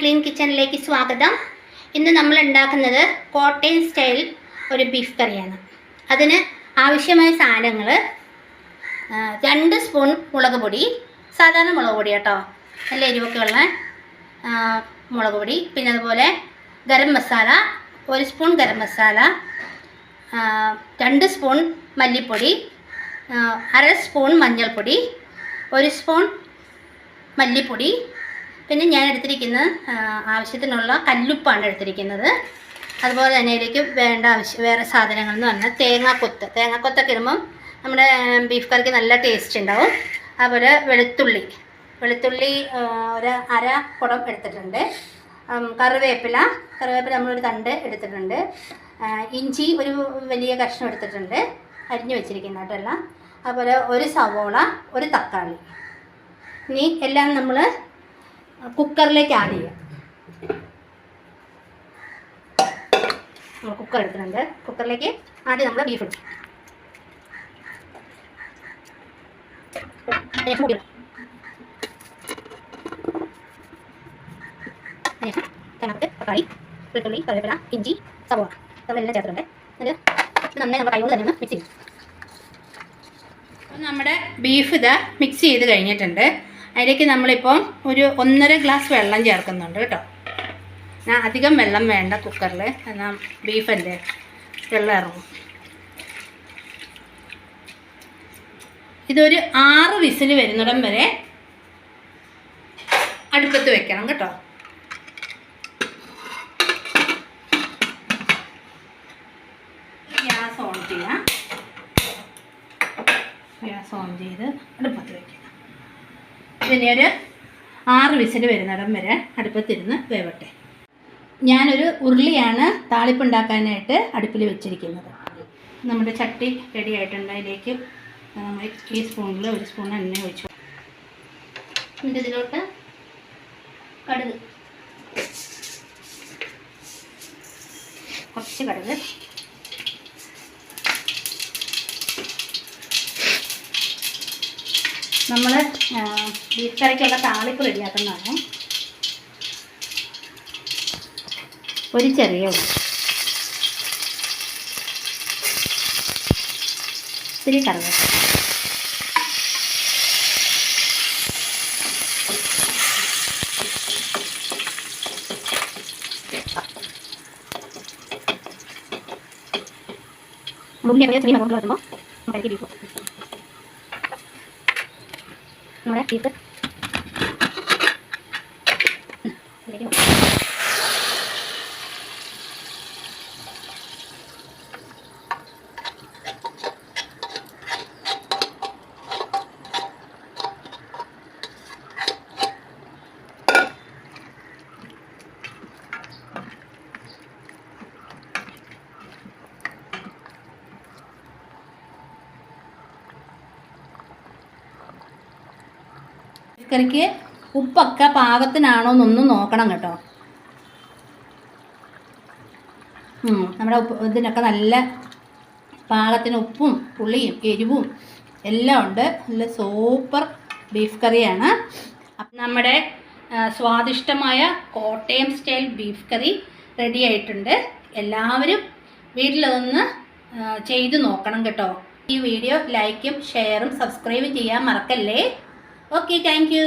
Clean കിച്ചണിലേക്ക് സ്വാഗതം. ഇന്ന് നമ്മൾ ഉണ്ടാക്കുന്നത് കോട്ടയം സ്റ്റൈൽ ഒരു ബീഫ് കറിയാണ്. അതിന് ആവശ്യമായ സാധനങ്ങൾ രണ്ട് സ്പൂൺ മുളക് പൊടി സാധാരണ മുളക് പൊടി കേട്ടോ. നല്ല എരിവൊക്കെ ഉള്ള മുളക് പൊടി പിന്നെ അതുപോലെ ഗരം മസാല ഒരു സ്പൂൺ ഗരം മസാല രണ്ട് സ്പൂൺ മല്ലിപ്പൊടി അര സ്പൂൺ മഞ്ഞൾപ്പൊടി ഒരു സ്പൂൺ മല്ലിപ്പൊടി പിന്നെ ഞാൻ എടുത്തിരിക്കുന്നത് ആവശ്യത്തിനുള്ള കല്ലുപ്പാണ് എടുത്തിരിക്കുന്നത്. അതുപോലെ തന്നെ ഇതിലേക്ക് വേണ്ട ആവശ്യം വേറെ സാധനങ്ങൾ എന്ന് പറഞ്ഞാൽ തേങ്ങാക്കൊത്ത്. തേങ്ങാക്കൊത്തൊക്കെ ഇടുമ്പം നമ്മുടെ ബീഫ് കറിക്ക് നല്ല ടേസ്റ്റ് ഉണ്ടാവും. അതുപോലെ വെളുത്തുള്ളി. വെളുത്തുള്ളി ഒരു അര കുടം എടുത്തിട്ടുണ്ട്. കറിവേപ്പില. കറിവേപ്പില നമ്മളൊരു തണ്ട് എടുത്തിട്ടുണ്ട്. ഇഞ്ചി ഒരു വലിയ കഷ്ണം എടുത്തിട്ടുണ്ട്. അരിഞ്ഞു വെച്ചിരിക്കുന്ന കേട്ടോ എല്ലാം. അതുപോലെ ഒരു സവോള ഒരു തക്കാളി. ഇനി എല്ലാം നമ്മൾ കുക്കറിലേക്ക് ആഡ് ചെയ്യാം. കുക്കർ എടുക്കുന്നുണ്ട്. കുക്കറിലേക്ക് ആദ്യം നമ്മൾ ബീഫ് ഇടും. തക്കാളി വെളുത്തുള്ളി കറിവേപ്പില ഇഞ്ചി സവോള. അതെല്ലാം ചേർത്തിട്ടുണ്ട്. എന്നിട്ട് നന്നായി നമ്മൾ കൈകൊണ്ട് തന്നെ മിക്സ് ചെയ്യും. നമ്മുടെ ബീഫ് ഇത് മിക്സ് ചെയ്ത് കഴിഞ്ഞിട്ടുണ്ട്. അതിലേക്ക് നമ്മളിപ്പം ഒരു ഒന്നര ഗ്ലാസ് വെള്ളം ചേർക്കുന്നുണ്ട് കേട്ടോ. ഞാൻ അധികം വെള്ളം വേണ്ട കുക്കറിൽ എന്നാൽ ബീഫല്ലേ? വെള്ളം ഇറങ്ങും. ഇതൊരു ആറ് വിസിൽ വരുന്നിടം വരെ അടുപ്പത്ത് വെക്കണം കേട്ടോ. ഗ്യാസ് ഓൺ ചെയ്യാം. ഗ്യാസ് ഓൺ ചെയ്ത് അടുപ്പത്ത് വയ്ക്കുക ഇതിനെ ഒരു ആറ് വിസിൽ വരുന്നിടം വരെ അടുപ്പത്തിരുന്ന് വേവട്ടെ. ഞാനൊരു ഉരുളിയാണ് താളിപ്പുണ്ടാക്കാനായിട്ട് അടുപ്പിൽ വെച്ചിരിക്കുന്നത്. നമ്മുടെ ചട്ടി റെഡി ആയിട്ടുണ്ട്. അതിലേക്ക് നമ്മൾ ഈ സ്പൂണിൽ ഒരു സ്പൂൺ എണ്ണ ഒഴിച്ചു. എന്നിട്ട് ഇതിലോട്ട് കടുക്. കുറച്ച് കടുക്. നമ്മൾ ബീഫ് കറിക്കുള്ള താളിപ്പ് റെഡിയാക്കുന്നതാണ്. ഒരു ചെറിയ ഉള്ളി. ഇത്തിരി കറിവേപ്പില. ഉള്ളി ഒക്കെ ചെറിയ മുകളിൽ വരുമ്പോൾ നമുക്ക് ബീഫ് നമ്മുടെ ബീഫ് ഇതിലേക്ക് വെക്കാം. കറിക്ക് ഉപ്പൊക്കെ പാകത്തിനാണോ എന്നൊന്ന് നോക്കണം കേട്ടോ. നമ്മുടെ ഉപ്പ് ഇതിനൊക്കെ നല്ല പാകത്തിന് ഉപ്പും പുളിയും എരിവും എല്ലാം ഉണ്ട്. നല്ല സൂപ്പർ ബീഫ് കറിയാണ്. നമ്മുടെ സ്വാദിഷ്ടമായ Kottayam style beef curry ready ആയിട്ടുണ്ട്. എല്ലാവരും വീട്ടിലതൊന്ന് ചെയ്ത് നോക്കണം കേട്ടോ. ഈ വീഡിയോ ലൈക്കും ഷെയറും സബ്സ്ക്രൈബും ചെയ്യാൻ മറക്കല്ലേ? Okay thank you